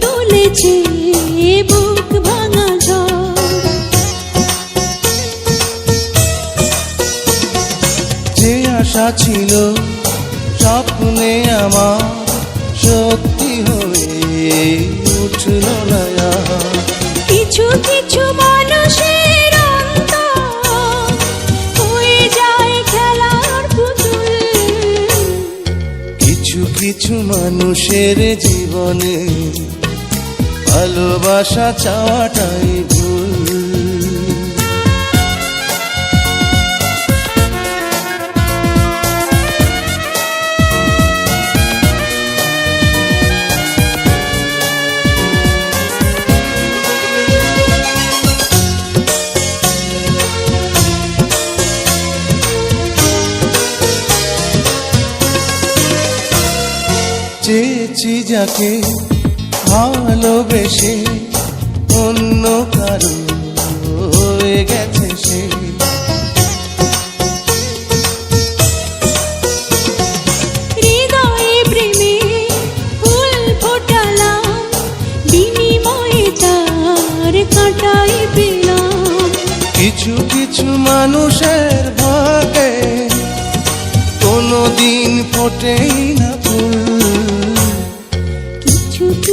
তুলেছে বুক ভাঙা যে আশা ছিল স্বপ্নে আমার সত্যি হয়ে উঠল না কিছু কিছু মানুষের হয়ে যায় খেলার পুতুল। কিছু কিছু মানুষের জীবনে ভালোবাসা চাওয়াটাই ভুল। যাকে ভালোবেসে অন্য কারও হয়ে গেছে সে। কিছু কিছু মানুষের ভাগে কোনো দিন ফোটেই